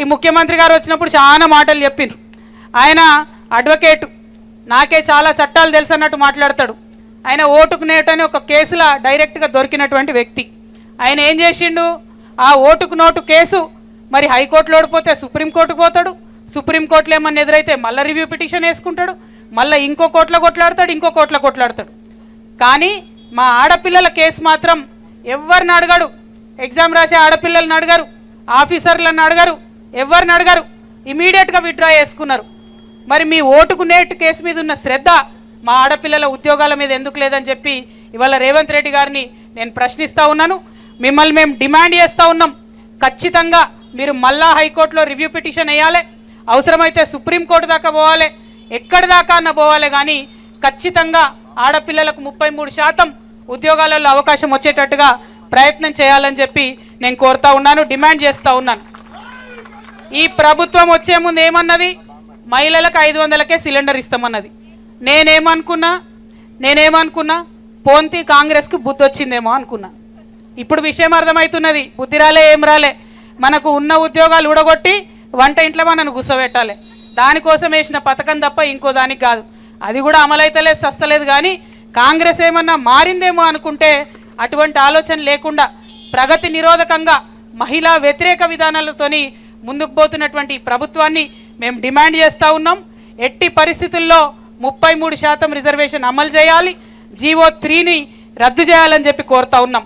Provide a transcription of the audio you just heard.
ఈ ముఖ్యమంత్రి గారు వచ్చినప్పుడు చాలా మాటలు చెప్పిండ్రు ఆయన అడ్వకేటు నాకే చాలా చట్టాలు తెలుసు అన్నట్టు మాట్లాడతాడు. ఆయన ఓటుకు నేటని ఒక కేసులో డైరెక్ట్గా దొరికినటువంటి వ్యక్తి. ఆయన ఏం చేసిండు? ఆ ఓటుకు నోటు కేసు మరి హైకోర్టులో ఓడిపోతే సుప్రీంకోర్టుకు పోతాడు. సుప్రీంకోర్టులో ఏమన్నా ఎదురైతే మళ్ళీ రివ్యూ పిటిషన్ వేసుకుంటాడు. మళ్ళీ ఇంకో కోట్ల కొట్లాడతాడు ఇంకో కోట్ల కొట్లాడతాడు. కానీ మా ఆడపిల్లల కేసు మాత్రం ఎవరిని అడగడు? ఎగ్జామ్ రాసే ఆడపిల్లల్ని అడగరు. ఆఫీసర్లను అడగరు. ఎవరిని అడగరు. ఇమీడియట్గా విత్డ్రా చేసుకున్నారు. మరి మీ ఓటుకు నేటు కేసు మీద ఉన్న శ్రద్ధ మా ఆడపిల్లల ఉద్యోగాల మీద ఎందుకు లేదని చెప్పి ఇవాళ రేవంత్ రెడ్డి గారిని నేను ప్రశ్నిస్తూ ఉన్నాను. మిమ్మల్ని మేము డిమాండ్ చేస్తూ ఉన్నాం. ఖచ్చితంగా మీరు మళ్ళా హైకోర్టులో రివ్యూ పిటిషన్ వేయాలి. అవసరమైతే సుప్రీంకోర్టు దాకా పోవాలి. ఎక్కడి దాకా అన్న పోవాలి కానీ ఖచ్చితంగా ఆడపిల్లలకు ముప్పై మూడు శాతం ఉద్యోగాలలో అవకాశం వచ్చేటట్టుగా ప్రయత్నం చేయాలని చెప్పి నేను కోరుతా ఉన్నాను డిమాండ్ చేస్తూ ఉన్నాను. ఈ ప్రభుత్వం వచ్చే ముందు ఏమన్నది? మహిళలకు ఐదు వందలకే సిలిండర్ ఇస్తామన్నది. నేనేమనుకున్నా? నేనేమనుకున్నా? పోంతి కాంగ్రెస్కి బుద్ధి వచ్చిందేమో అనుకున్నా. ఇప్పుడు విషయం అర్థమవుతున్నది బుద్ధి రాలే ఏం రాలే. మనకు ఉన్న ఉద్యోగాలు ఊడగొట్టి వంట ఇంట్లో మనను గుసబెట్టాలి. దానికోసం వేసిన పథకం తప్ప ఇంకో దానికి కాదు. అది కూడా అమలైతలేదు సస్తలేదు కానీ కాంగ్రెస్ ఏమన్నా మారిందేమో అనుకుంటే అటువంటి ఆలోచన లేకుండా ప్రగతి నిరోధకంగా మహిళా వ్యతిరేక విధానాలతోని ముందుకు పోతున్నటువంటి ప్రభుత్వాన్ని మేము డిమాండ్ చేస్తూ ఉన్నాం. ఎట్టి పరిస్థితుల్లో ముప్పై మూడు శాతం రిజర్వేషన్ అమలు చేయాలి. జీవో త్రీని రద్దు చేయాలని చెప్పి కోరుతా ఉన్నాం.